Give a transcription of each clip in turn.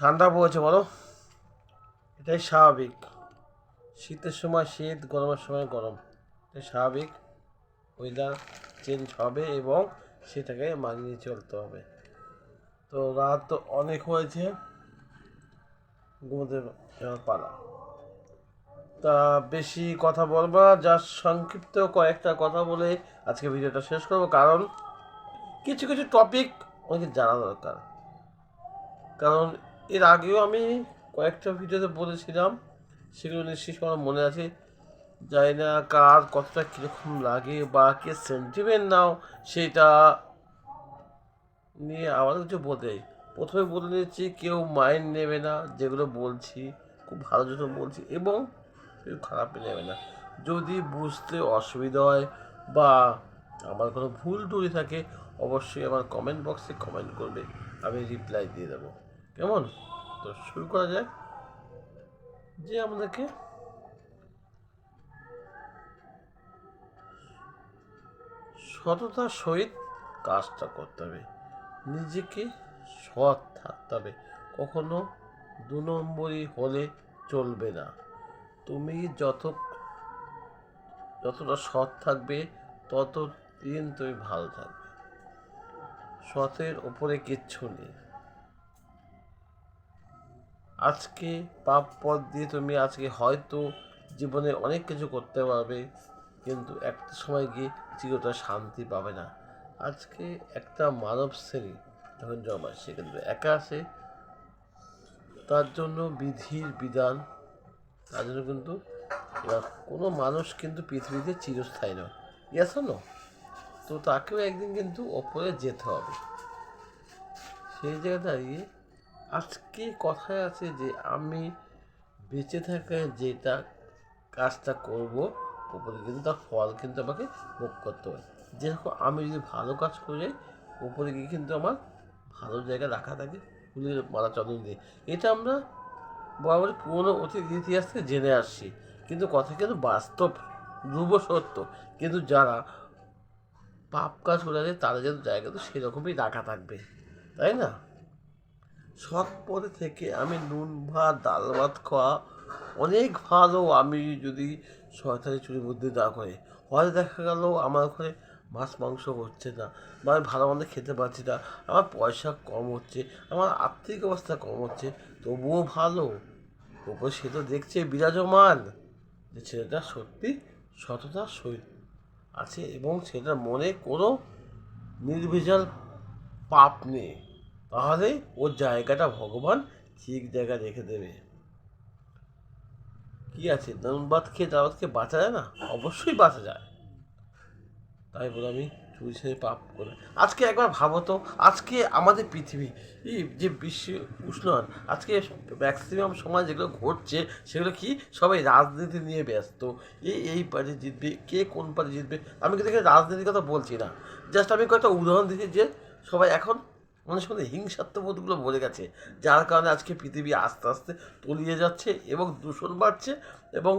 ঠান্ডা পড়েছে বলো? এটাই স্বাভাবিক। শীতের সময় শীত, গরমের সময় গরম। এটাই স্বাভাবিক। ওয়েদার চেঞ্জ হবে এবং সেটাকে মানিয়ে চলতে হবে। তো রাত তো অনেক হয়েছে। ঘুমোতে যাওয়ার পালা। তা বেশি কথা বলব না জাস্ট সংক্ষিপ্ত কয়েকটা কথা বলে আজকে ভিডিওটা শেষ করব। কারণ কিছু কিছু টপিক আমাকে জানা দরকার। কারণ এর আগেও আমি কয়েকটা ভিডিওতে বলেছিলাম, সেগুলো নিশ্চয়ই সবার মনে আছে। জানি না কার কতটা কীরকম লাগে বা কে সেন্টিমেন্ট নাও সেটা নিয়ে আবার কিছু বলতে। প্রথমে বলে নিচ্ছি, কেউ মাইন্ড নেবে না, যেগুলো বলছি, খুব ভালো জন্য বলছি, এবং কেউ খারাপ নেবে না। যদি বুঝতে অসুবিধা হয় বা আমার কোনো ভুল টুরি থাকে, অবশ্যই আমার কমেন্ট বক্সে কমেন্ট করবে, আমি রিপ্লাই দিয়ে দেবো। কেমন? তো শুরু করা যাক। যে আমাদেরকে সততার সহিত কাজটা করতে হবে। নিজেকে সৎ থাকতে হবে। কখনো দু নম্বরই হলে চলবে না। তুমি যত, যতটা সৎ থাকবে তত দিন তুমি ভালো থাকবে। সতের ওপরে কিচ্ছু নেই। আজকে পাপ পথ দিয়ে তুমি আজকে হয়তো জীবনে অনেক কিছু করতে পারবে, কিন্তু একটা সময় গিয়ে চিরটা শান্তি পাবে না। আজকে একটা মানব শ্রেণি যখন জমায় সে কিন্তু একা আসে তার জন্য বিধির বিধান, তার জন্য কিন্তু এবার কোনো মানুষ কিন্তু পৃথিবীতে চিরস্থায়ী নয়। ইয়াস না তো তাকেও একদিন কিন্তু ওপরে যেতে হবে। সেই জায়গায় দাঁড়িয়ে আজকে কথায় আছে যে আমি বেঁচে থাকায় যেটা কাজটা করব, উপরে কিন্তু তার ফল কিন্তু আমাকে ভোগ করতে হয় যেরকম আমি যদি ভালো কাজ করে উপরে গিয়ে কিন্তু আমার ভালো জায়গায় রাখা থাকে, ফুলের মালা চন্দন দিয়ে। এটা আমরা বরাবর পুরনো অতীত ইতিহাস থেকে জেনে আসছি। কিন্তু কথা কিন্তু বাস্তব, ধ্রুব সত্য। কিন্তু যারা পাপ কাজ করে তাদের যেন জায়গা তো সেরকমই রাখা থাকবে। তাই না? সৎ পথে থেকে আমি নুন, ভাত, ডাল, ভাত খাওয়া অনেক ভালো। আমি যদি শয়তানি চুরি বুদ্ধি না করে হয়তো দেখা গেল আমার ঘরে মাছ, মাংস হচ্ছে না বা আমি ভালো মন্দ খেতে পারছি না, আমার পয়সা কম হচ্ছে, আমার আর্থিক অবস্থা কম হচ্ছে, তবুও ভালো। তবুও সে তো দেখছে বিরাজমান যে ছেলেটা সত্যি সততা সহিত আছে এবং সেটার মনে কোনো নির্ভেজাল পাপ নেই। তাহলে ওর জায়গাটা ভগবান ঠিক জায়গায় রেখে দেবে। কি আছে? ভাত খেয়ে দাওয়াত খেয়ে বাঁচা যায় না? অবশ্যই বাঁচা যায়। তাই বলে আমি চুরি ছেড়ে পাপ করে আজকে একবার ভাবো তো, আজকে আমাদের পৃথিবী যে বিশ্ব উষ্ণায়ন, আজকে ম্যাক্সিমাম সময় যেগুলো ঘটছে, সেগুলো কি? সবাই রাজনীতি নিয়ে ব্যস্ত। এই এই পার্টি জিতবে, কে কোন পার্টি জিতবে? আমি কিন্তু রাজনীতির কথা বলছি না। জাস্ট আমি কয়েকটা উদাহরণ দিচ্ছি যে সবাই এখন মানুষের মধ্যে হিংসাত্মবোধগুলো বলে গেছে, যার কারণে আজকে পৃথিবী আস্তে আস্তে তলিয়ে যাচ্ছে এবং দূষণ বাড়ছে এবং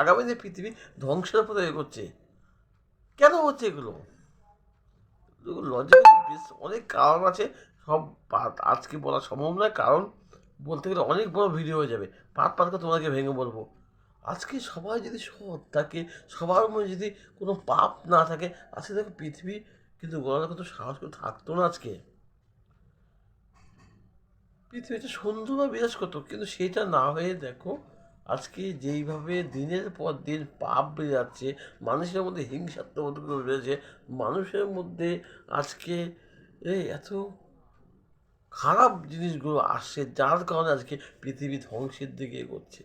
আগামী দিনে পৃথিবী ধ্বংসের পথে এগোচ্ছে। কেন হচ্ছে এগুলো? লজিক বেশ অনেক কারণ আছে, সব আজকে বলা সম্ভব নয়, কারণ বলতে গেলে অনেক বড় ভিডিও হয়ে যাবে। পাত পাত করে তোমাকে ভেঙে বলব। আজকে সবাই যদি সৎ থাকে, সবার মধ্যে যদি কোনো পাপ না থাকে, আজকে দেখো পৃথিবী কিন্তু গলার কত সাহস করে থাকতো না আজকে। পৃথিবীতে সুন্দরভাবে বিরাজ করতো, কিন্তু সেটা না হয়ে দেখো, আজকে যেইভাবে দিনের পর দিন পাপ বেড়ে যাচ্ছে মানুষের মধ্যে হিংসাত্মক বেড়েছে, মানুষের মধ্যে আজকে, এই এত খারাপ জিনিসগুলো আসছে, যার কারণে আজকে পৃথিবী ধ্বংসের দিকে এগোচ্ছে।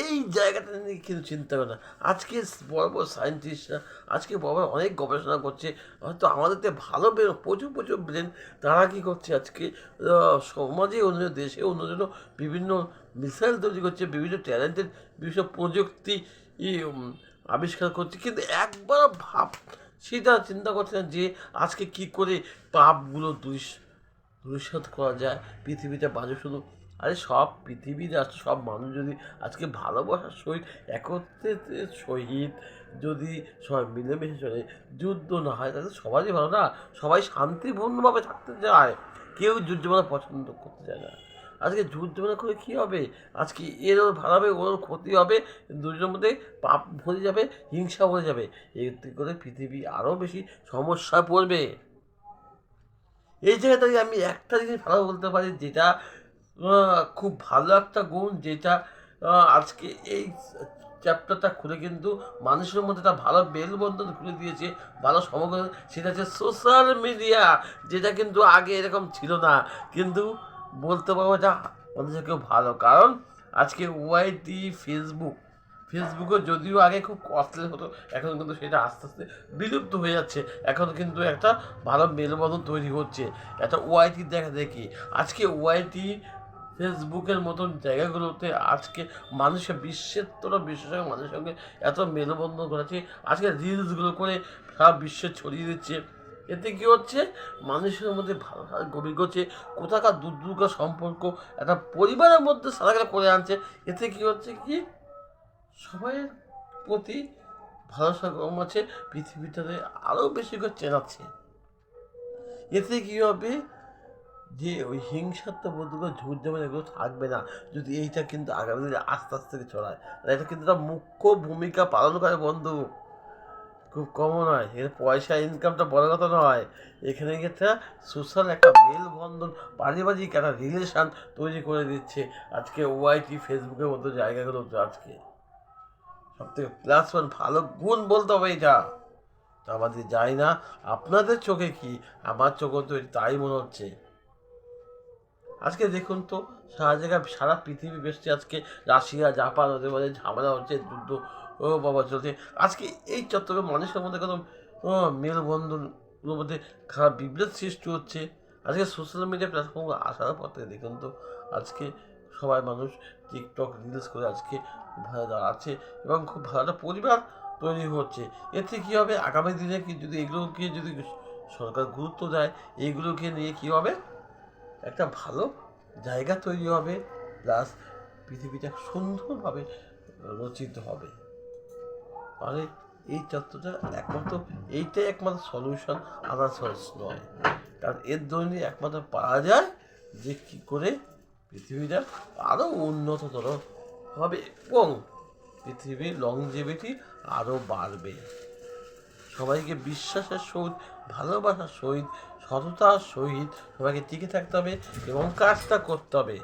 এই জায়গাটা নিয়ে কিন্তু চিন্তা করে না। আজকে বড় বড় সায়েন্টিস্টরা আজকে বড় বড় অনেক গবেষণা করছে, হয়তো আমাদের ভালো প্রচুর প্রচুর ব্রেন তারা কী করছে আজকে? সমাজে অন্য, দেশে অন্য জন্য বিভিন্ন মিসাইল তৈরি করছে, বিভিন্ন ট্যালেন্টেড বিভিন্ন প্রযুক্তি আবিষ্কার করছে। কিন্তু একবার ভাব, সেটা চিন্তা করছে না যে আজকে কি করে পাপগুলো দুষ দুরিশোধ করা যায়, পৃথিবীতে বাজে শুধু আরে সব পৃথিবীর আজ সব মানুষ যদি আজকে ভালোবাসার সহিত একত্রিত সহিত যদি সবাই মিলেমিশে চলে, যুদ্ধ না হয়, তাহলে সবারই ভালো না। সবাই শান্তিপূর্ণভাবে থাকতে চায়। কেউ যুদ্ধ মানে পছন্দ করতে চায় না। আজকে যুদ্ধ না করে কী হবে? আজকে এর ওর ভালো হবে ওর ক্ষতি হবে, দুজনের মধ্যে পাপ ভরে যাবে, হিংসা ভরে যাবে। এতে করে পৃথিবী আরও বেশি সমস্যায় পড়বে। এই জায়গায় আমি একটা জিনিস ভালো বলতে পারি, যেটা খুব ভালো একটা গুণ যেটা আজকে এই চ্যাপ্টারটা খুলে কিন্তু মানুষের মধ্যে একটা ভালো মেলবন্ধন খুলে দিয়েছে, ভালো সমগ্র, সেটা হচ্ছে সোশ্যাল মিডিয়া যেটা কিন্তু আগে এরকম ছিল না। কিন্তু বলতে পারব এটা মানুষের কেউ ভালো। কারণ আজকে ওয়াইটি ফেসবুক ফেসবুকে যদিও আগে খুব কস্টলি হতো, এখন কিন্তু সেটা আস্তে আস্তে বিলুপ্ত হয়ে যাচ্ছে। এখন কিন্তু একটা ভালো মেলবন্ধন তৈরি হচ্ছে। একটা ওয়াইটি দেখা দেখি। আজকে ওয়াইটি ফেসবুকের মতন জায়গাগুলোতে আজকে মানুষের বিশ্বের তোরা বিশ্বের সঙ্গে মানুষের সঙ্গে এত মেলবন্ধন করেছে আজকে রিলসগুলো করে সারা বিশ্বে ছড়িয়ে দিচ্ছে। এতে কী হচ্ছে? মানুষের মধ্যে ভালো ভালো গভীর করছে কোথাকার দূর দূরকার সম্পর্ক একটা পরিবারের মধ্যে সারাগালা করে আনছে, এতে কী হচ্ছে কি? সবাইয়ের প্রতি ভালোবাসা কম আছে পৃথিবীটাতে আরও বেশি করে চেনাচ্ছে। এতে কী হবে? যে ওই হিংসাত্মক বোধগুলো ঝুট যেমন এগুলো থাকবে না, যদি এইটা কিন্তু আগামী দিনে আস্তে আস্তে ছড়ায় এটা কিন্তু একটা মুখ্য ভূমিকা পালন করে বন্ধু। খুব কমও নয়, এর পয়সা ইনকামটা বড় কথা নয়। এখানে একটা সোশ্যাল একটা মেলবন্ধন, পারিবারিক একটা রিলেশান তৈরি করে দিচ্ছে। আজকে ওয়াইটি ফেসবুকের মতো জায়গাগুলোতে আজকে। সব থেকে প্লাস ওয়ান ভালো গুণ বলতে হবে এটা। আমাদের যাই না, আপনাদের চোখে কি? আমার চোখে তো তাই মনে হচ্ছে। আজকে দেখুন তো, সারা জায়গায় সারা পৃথিবী বেশি আজকে রাশিয়া, জাপান, ওদের মধ্যে ঝামেলা হচ্ছে, যুদ্ধ, ও বাবা চলছে আজকে এই চত্বরে মানুষের মধ্যে কত মেলবন্ধনগুলোর মধ্যে খারাপ বিভ্রাট সৃষ্টি হচ্ছে। আজকে সোশ্যাল মিডিয়া প্ল্যাটফর্ম আসার পর থেকে দেখুন তো, আজকে সবাই মানুষ টিকটক রিলস করে আজকে ভালো দাঁড়াচ্ছে এবং খুব ভালো একটা পরিবার তৈরি হচ্ছে। এতে কী হবে? আগামী দিনে কি যদি এগুলোকে যদি সরকার গুরুত্ব দেয় এইগুলোকে নিয়ে কী হবে? একটা ভালো জায়গা তৈরি হবে প্লাস পৃথিবীটা সুন্দরভাবে রচিত হবে। মানে এই তত্ত্বটা একমাত্র, এইটাই একমাত্র সলিউশন আদার নয়। কারণ এর দৈনিক একমাত্র পাওয়া যায় যে কী করে পৃথিবীটা আরও উন্নততর হবে এবং পৃথিবীর লংজিভিটি আরও বাড়বে। সবাইকে বিশ্বাসের সহিত, ভালোবাসার সহিত, সততার সহিত সবাইকে টিকে থাকতে হবে এবং কাজটা করতে হবে।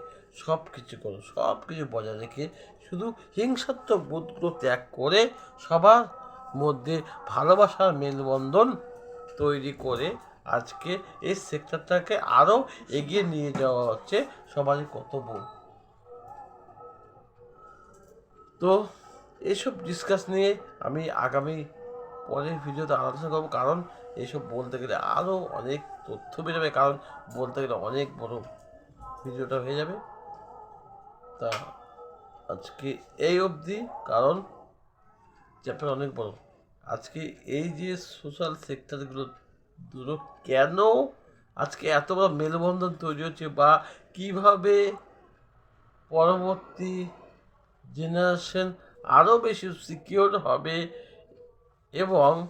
সব কিছু করুন সব কিছু বজায় রেখে শুধু হিংসাত্মক বোধগুলো ত্যাগ করে সবার মধ্যে ভালোবাসার মেলবন্ধন তৈরি করে আজকে এই সেক্টরটাকে আরও এগিয়ে নিয়ে যাওয়া হচ্ছে সবারই কর্তব্য। তো এসব ডিসকাস নিয়ে আমি আগামী পরের ভিডিওতে আলোচনা করব, কারণ এইসব বলতে গেলে আরও অনেক তথ্য বেরোবে কারণ বলতে গেলে অনেক বড় ভিডিওটা হয়ে যাবে। তা আজকে এই অবধি, কারণ চ্যাপ্টার অনেক বড়। আজকে এই যে সোশ্যাল সেক্টরগুলো দুটো কেন আজকে এত বড় মেলবন্ধন তৈরি হচ্ছে বা কীভাবে পরবর্তী জেনারেশন আরও বেশি সিকিওর হবে এবং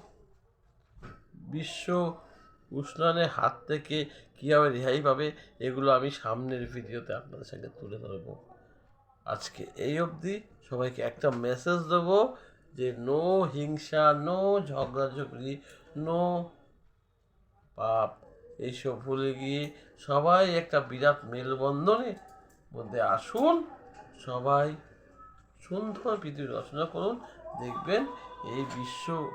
বিশ্ব উষ্ণায়নের হাত থেকে কীভাবে রেহাই পাবে, এগুলো আমি সামনের ভিডিওতে আপনাদের সঙ্গে তুলে ধরবো। আজকে এই অবধি সবাইকে একটা মেসেজ দেবো যে, নো হিংসা, নো ঝগড়াঝগড়ি নো পাপ। এইসব ভুলে গিয়ে সবাই একটা বিরাট মেলবন্ধনে মধ্যে আসুন। সবাই সুন্দর পৃথিবী রচনা করুন। দেখবেন এই বিশ্ব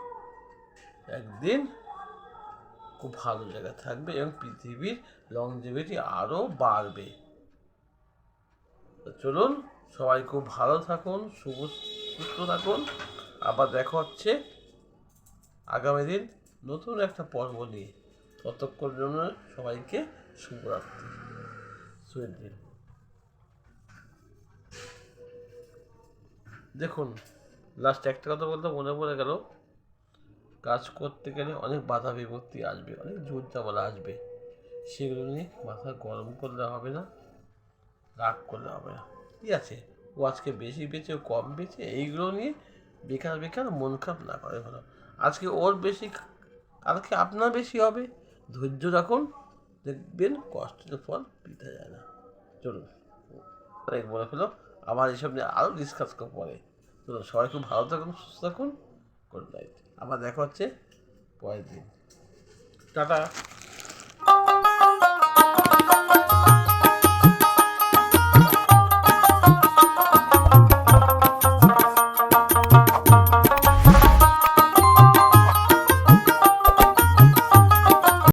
একদিন খুব ভালো জায়গায় থাকবে এবং পৃথিবীর লংজিভিটি আরও বাড়বে। চলুন, সবাই খুব ভালো থাকুন, শুভ, সুস্থ থাকুন। আবার দেখা হচ্ছে আগামী দিন নতুন একটা পর্ব নিয়ে। ততক্ষণ জন্য সবাইকে শুভরাত্রি। সুইট দিন দেখুন লাস্ট একটা কথা বলতে মনে পড়ে গেল, কাজ করতে গেলে অনেক বাধা বিপত্তি আসবে, অনেক জোর জামালা আসবে। সেগুলো নিয়ে মাথা গরম করলে হবে না, রাগ করলে হবে না। ঠিক আছে, ও আজকে বেশি বেচে, ও কম বেচে, এইগুলো নিয়ে বেকার বেকার মন খারাপ না করে ভালো। আজকে ওর বেশি, কালকে আপনার বেশি হবে। ধৈর্য রাখুন, দেখবেন কষ্টের ফল পিতা যায় না। চলুন, অনেক বলে ফেলো আবার এসব নিয়ে আরও ডিসকাস করব পরে। তো সবাই খুব ভালো থাকুন, সুস্থ থাকুন। গুড নাইট আবার দেখা হচ্ছে পরের দিন। টাটা।